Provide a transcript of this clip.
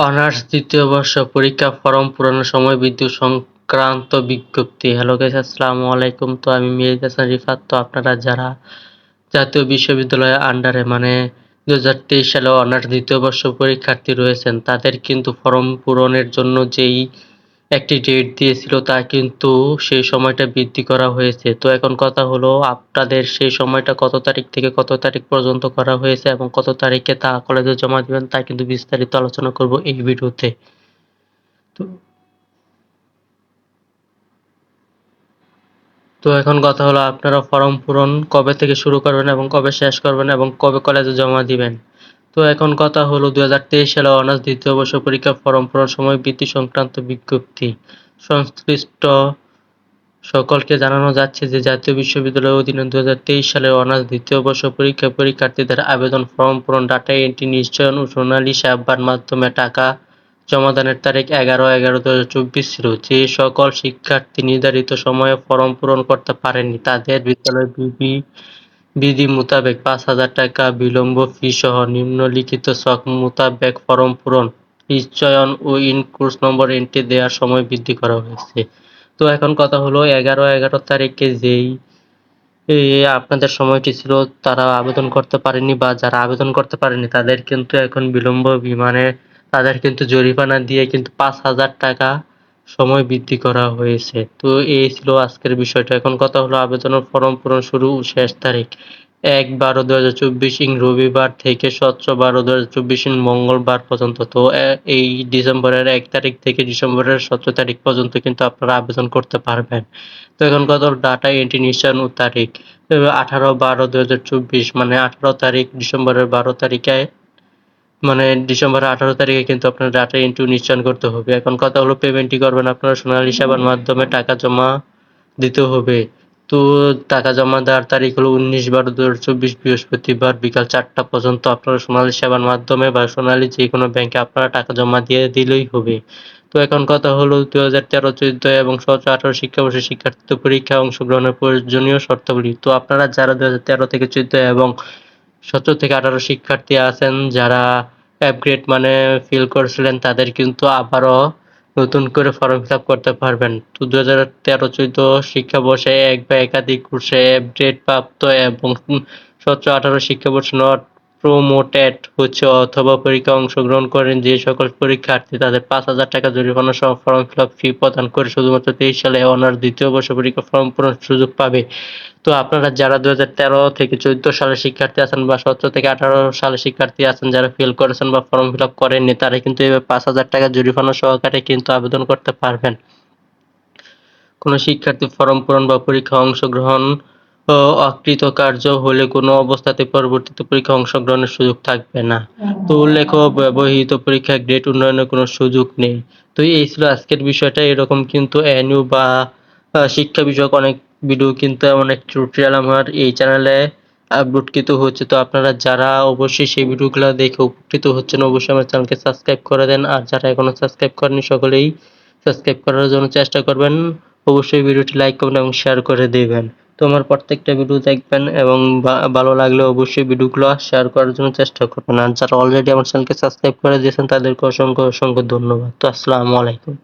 Honours দ্বিতীয় বর্ষ পরীক্ষা ফরম পূরণের সময় বিদ্যুৎ সংক্রান্ত বিজ্ঞপ্তি। হ্যালো গাইস আসসালামু আলাইকুম। তো আমি মিহির হাসান রিফাত। তো আপনারা যারা জাতীয় বিশ্ববিদ্যালয়ের আন্ডারে মানে দু হাজার তেইশ সালে অনার্স দ্বিতীয় বর্ষ পরীক্ষার্থী রয়েছেন, তাদের কিন্তু ফর্ম পূরণের জন্য যেই একটি ডেট দিয়েছিল, তা কিন্তু সেই সময়টা বৃদ্ধি করা হয়েছে। তো এখন কথা হলো, আপনাদের সেই সময়টা কত তারিখ থেকে কত তারিখ পর্যন্ত করা হয়েছে এবং কত তারিখে তা কলেজে জমা দিবেন, তা কিন্তু বিস্তারিত আলোচনা করব এই ভিডিওতে। তো তো এখন কথা হলো, আপনারা ফর্ম পূরণ কবে থেকে শুরু করবেন এবং কবে শেষ করবেন এবং কবে কলেজে জমা দিবেন? তো এখন কথা হলো দু সালে অনার্স দ্বিতীয় বর্ষ পরীক্ষা ফর্ম পূরণ সময় বৃদ্ধি সংক্রান্ত বিজ্ঞপ্তি। সংশ্লিষ্ট সকলকে জানানো যাচ্ছে যে জাতীয় বিশ্ববিদ্যালয়ের অধীনে দু সালে অনার্স দ্বিতীয় বর্ষ পরীক্ষা পরীক্ষার্থীদের আবেদন ফর্ম পূরণ, ডাটা এন্ট্রি, নিশ্চয়ন ও সোনালী সেবার মাধ্যমে টাকা জমাদানের তারিখ এগারো এগারো দু হাজার চব্বিশ ছিল। যে সকল শিক্ষার্থী নির্ধারিত সময়ে ফর্ম পূরণ করতে পারেনি তাদের বিদ্যালয় বিবি বিধি মোতাবেক পাঁচ হাজার টাকা বিলম্ব ফি সহ নিম্নলিখিত ছক মোতাবেক ফর্ম পূরণ, নিশ্চয়ন ও ইন কোর্স নম্বর এন্ট্রি দেওয়ার সময় বৃদ্ধি করা হয়েছে। তো এখন কথা হলো, এগারো এগারো তারিখে যেই আপনাদের সময়টি ছিল, তারা আবেদন করতে পারেনি বা যারা আবেদন করতে পারেনি, তাদের কিন্তু এখন বিলম্ব বিমানে, তাদের কিন্তু জরিমানা দিয়ে কিন্তু পাঁচ হাজার টাকা সময় বৃদ্ধি করা হয়েছে। তো এই ছিল আজকের বিষয়টা। এখন কথা হলো আবেদনের ফর্ম পূরণ শুরু শেষ তারিখ। এক বারো দু হাজার চব্বিশ ইং রবিবার থেকে সতেরো বারো দু হাজার চব্বিশ ইং মঙ্গলবার পর্যন্ত। তো এই ডিসেম্বরের এক তারিখ থেকে ডিসেম্বরের সতেরো তারিখ পর্যন্ত কিন্তু আপনারা আবেদন করতে পারবেন। তো এখন কত ডাটা এন্ট্রি নিশ্চয়ন তারিখ। আঠারো বারো দু হাজার চব্বিশ মানে আঠারো তারিখ, ডিসেম্বরের বারো তারিখে মানে ডিসেম্বরের আঠারো তারিখে কিন্তু আপনার ডাটা এন্ট্রি নিশ্চয়ন করতে হবে। এখন কথা হলো পেমেন্টটি করবেন আপনারা সোনালী সেবার মাধ্যমে টাকা জমা দিতে হবে। তো টাকা জমা দেওয়ার তারিখ হলো উনিশ বারো দু হাজার চব্বিশ বৃহস্পতিবার বিকাল চারটা পর্যন্ত আপনারা সোনালী সেবার মাধ্যমে বা সোনালী যে কোনো ব্যাংকে আপনারা টাকা জমা দিয়ে দিলেই হবে। তো এখন কথা হলো দু হাজার তেরো চোদ্দ এবং সতেরো আঠারো শিক্ষাবর্ষে শিক্ষার্থী পরীক্ষা অংশগ্রহণের প্রয়োজনীয় শর্তাবলী। তো আপনারা যারা দু হাজার তেরো থেকে চোদ্দ এবং সতেরো থেকে আঠারো শিক্ষার্থী আছেন যারা অ্যাপগ্রেড মানে ফিল করেছিলেন, তাদের কিন্তু আবারও নতুন করে ফর্ম ফিল করতে পারবেন। তো দু হাজার তেরো চোদ্দ শিক্ষাবর্ষে এক বা একাধিক কোর্সে অ্যাপগ্রেড প্রাপ্ত এবং সতেরো আঠারো শিক্ষাবর্ষ নট প্রোমোটেড হচ্ছে অথবা পরীক্ষায় অংশগ্রহণ করেন যে সকল পরীক্ষার্থী তাদের পাঁচ হাজার টাকা জরিমানা সহ ফর্ম ফিল ফি প্রদান করে শুধুমাত্র তেইশ সালে অনার্স দ্বিতীয় বর্ষ পরীক্ষা ফর্ম পূরণ সুযোগ পাবে। তো আপনারা যারা দু হাজার তেরো থেকে চোদ্দ সালের শিক্ষার্থী আছেন বা সতেরো থেকে আঠারো সালের শিক্ষার্থী আছেন, যারা ফেল করেছেন বা ফর্ম ফিল আপ করেননি, তারা কিন্তু এবার পাঁচ হাজার টাকা জরিমানা সহকারে কিন্তু আবেদন করতে পারবেন। কোনো শিক্ষার্থী ফর্ম পূরণ বা পরীক্ষা অংশগ্রহণ অকৃতকার্য হলে কোনো অবস্থাতে পরবর্তীতে পরীক্ষা অংশগ্রহণের সুযোগ থাকবে না। তো উল্লেখ ব্যবহৃত পরীক্ষা গ্রেড উন্নয়নের কোনো সুযোগ নেই। তো এই ছিল আজকের বিষয়টা। এরকম কিন্তু এনইউ বা শিক্ষা বিষয়ক অনেক ভিডিও কিন্তু অনেক টিউটোরিয়াল আমার এই চ্যানেলে আপলোডকৃত হচ্ছে। তো আপনারা যারা অবশ্যই সেই ভিডিওগুলো দেখে উপকৃত হচ্ছেন, অবশ্যই আমার চ্যানেলকে সাবস্ক্রাইব করে দেন। আর যারা এখনও সাবস্ক্রাইব করেনি সকলেই সাবস্ক্রাইব করার জন্য চেষ্টা করবেন। অবশ্যই ভিডিওটি লাইক করবেন এবং শেয়ার করে দেবেন। তো আমার প্রত্যেকটা ভিডিও দেখবেন এবং ভালো লাগলে অবশ্যই ভিডিওগুলো শেয়ার করার জন্য চেষ্টা করবেন। আর যারা অলরেডি আমার চ্যানেলকে সাবস্ক্রাইব করে দিয়েছেন, তাদেরকে অসংখ্য অসংখ্য ধন্যবাদ। তো আসসালামু আলাইকুম।